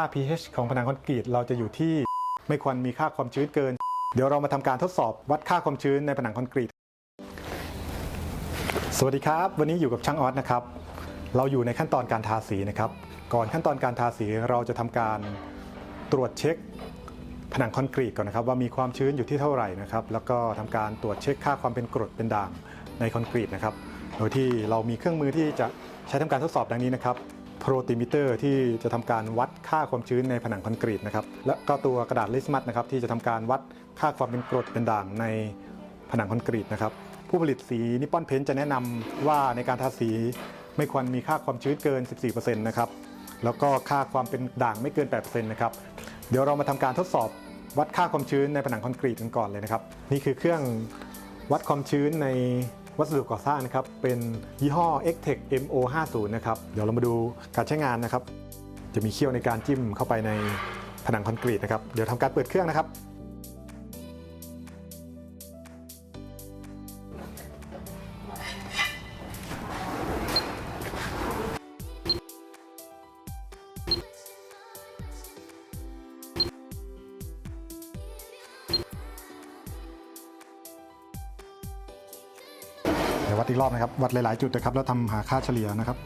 ค่า pH ของผนังคอนกรีตเราจะอยู่ที่ไม่ควรมีค่าความชื้นเกิน เดี๋ยวเรามาทำการทดสอบวัดค่าความชื้นในผนังคอนกรีต สวัสดีครับ วันนี้อยู่กับช่างออสนะครับ เราอยู่ในขั้นตอนการทาสีนะครับ ก่อนขั้นตอนการทาสีเราจะทำการตรวจเช็คผนังคอนกรีตก่อนนะครับว่ามีความชื้นอยู่ที่เท่าไหร่นะครับ แล้วก็ทำการตรวจเช็คค่าความเป็นกรดเป็นด่างในคอนกรีตนะครับ โดยที่เรามีเครื่องมือที่จะใช้ทำการทดสอบดังนี้นะครับ โปรติมิเตอร์ที่จะทำการวัดค่าความชื้นในผนังคอนกรีตนะครับและก็ตัวกระดาษลิสมัสนะครับที่จะทำการวัดค่าความเป็นกรดเป็นด่างในผนังคอนกรีตนะครับผู้ผลิตสีนิปปอนเพนจะแนะนำว่าในการทาสีไม่ควรมีค่าความชื้นเกิน 14%นะครับแล้วก็ค่าความเป็นด่างไม่เกิน 8%นะครับเดี๋ยวเรามาทำการทดสอบวัดค่าความชื้นในผนังคอนกรีตกันก่อนเลยนะครับนี่คือเครื่องวัดความชื้นใน วัสดุก่อสร้างนะครับเป็นยี่ห้อ x t e c MO50 นะครับเดี๋ยวเรามาดูการใช้งานนะครับ จะมีเขี้ยวในการจิ้มเข้าไปในผนังคอนกรีตนะครับเดี๋ยวทำการเปิดเครื่องนะครับ วัดอีกรอบนะครับ วัดหลายๆจุดนะครับ แล้วทำหาค่าเฉลี่ยนะครับ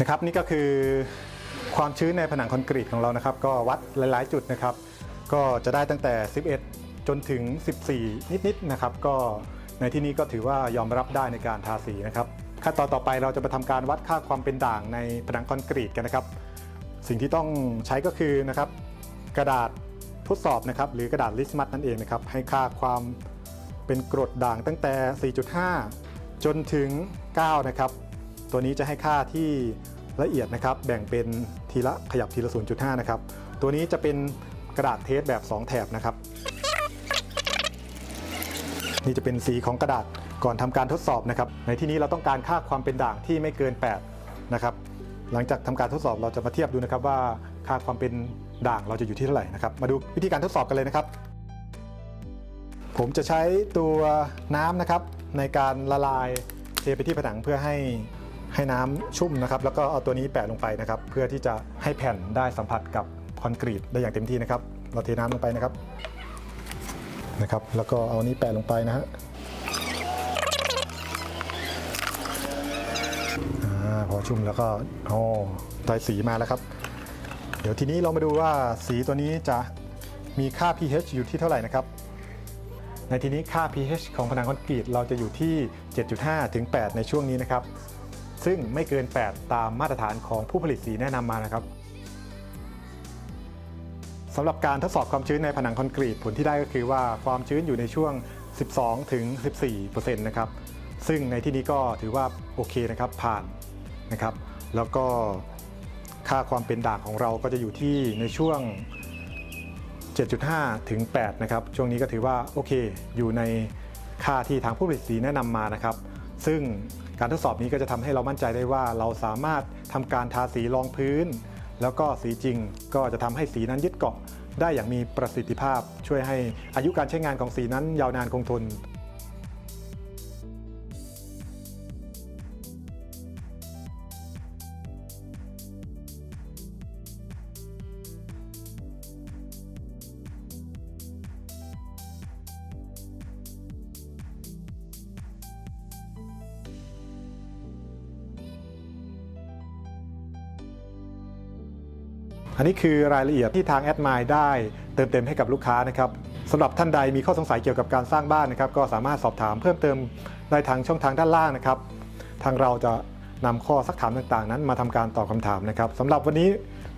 นะครับนี่ก็คือความชื้นในผนังคอนกรีตของเรานะครับ ก็วัดหลายๆ จุดนะครับ ก็จะได้ตั้งแต่ 11 จนถึง 14 นิดๆนะครับ ก็ในที่นี้ก็ถือว่ายอมรับได้ในการทาสีนะครับขั้นตอนต่อไปเราจะมาทำการวัดค่าความเป็นด่างในผนังคอนกรีตกันนะครับ สิ่งที่ต้องใช้ก็คือนะครับกระดาษทดสอบนะครับหรือกระดาษลิสมัสนั่นเองนะครับให้ค่าความเป็นกรดด่างตั้งแต่ 4.5 จนถึง 9 นะครับ ตัวนี้จะให้ค่าที่ละเอียดนะครับแบ่งเป็นทีละขยับทีละ 0.5 นะครับ ตัวนี้จะเป็นกระดาษเทสแบบ 2 แถบนะครับ นี่จะเป็นสีของกระดาษก่อนทำการทดสอบนะครับ ในที่นี้เราต้องการค่าความเป็นด่างที่ไม่เกิน 8 นะครับ หลังจากทำการทดสอบเราจะมาเทียบดูนะครับว่าค่าความเป็นด่างเราจะอยู่ที่เท่าไหร่นะครับ มาดูวิธีการทดสอบกันเลยนะครับ ผมจะใช้ตัวน้ำนะครับในการละลายเทไปที่ผนังเพื่อให้ให้น้ำชุ่มนะครับ แล้วก็เอาตัวนี้แปะลงไปนะครับ เพื่อที่จะให้แผ่นได้สัมผัสกับคอนกรีตได้อย่างเต็มที่นะครับ เราเทน้ำลงไปนะครับนะครับ แล้วก็เอานี้แปะลงไปนะฮะาพอชุ่มแล้วก็โอ้ได้สีมาแล้วครับ เดี๋ยวทีนี้เรามาดูว่าสีตัวนี้จะมีค่า pH อยู่ที่เท่าไหร่นะครับ ในทีนี้ค่า pH ของผนังคอนกรีตเราจะอยู่ที่ 7.5 ถึง 8 ในช่วงนี้นะครับ ซึ่งไม่เกิน 8 ตามมาตรฐานของผู้ผลิตสีแนะนำมานะครับสำหรับการทดสอบความชื้นในผนังคอนกรีตผลที่ได้ก็คือว่าความชื้นอยู่ในช่วง 12 ถึง 14%นะครับ ซึ่งในที่นี้ก็ถือว่าโอเคนะครับผ่าน นะครับ แล้วก็ค่าความเป็นด่างของเราก็จะอยู่ที่ในช่วง 7.5 ถึง 8 นะครับ ช่วงนี้ก็ถือว่าโอเค อยู่ในค่าที่ทางผู้ผลิตสีแนะนำมานะครับ ซึ่งการทดสอบนี้ก็จะทำให้เรามั่นใจได้ว่าเราสามารถทำการทาสีรองพื้น แล้วก็สีจริงก็จะทำให้สีนั้นยึดเกาะได้อย่างมีประสิทธิภาพ ช่วยให้อายุการใช้งานของสีนั้นยาวนานคงทน อันนี้คือรายละเอียดที่ทางแอดมายได้เติมเต็มให้กับลูกค้านะครับสำหรับท่านใดมีข้อสงสัยเกี่ยวกับการสร้างบ้านนะครับ ก็สามารถสอบถามเพิ่มเติมได้ทางช่องทางด้านล่างนะครับ ทางเราจะนำข้อสักถามต่างๆ นั้นมาทำการตอบคำถามนะครับสำหรับวันนี้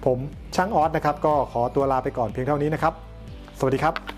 ผมช่างออสนะครับ ก็ขอตัวลาไปก่อนเพียงเท่านี้นะครับ สวัสดีครับ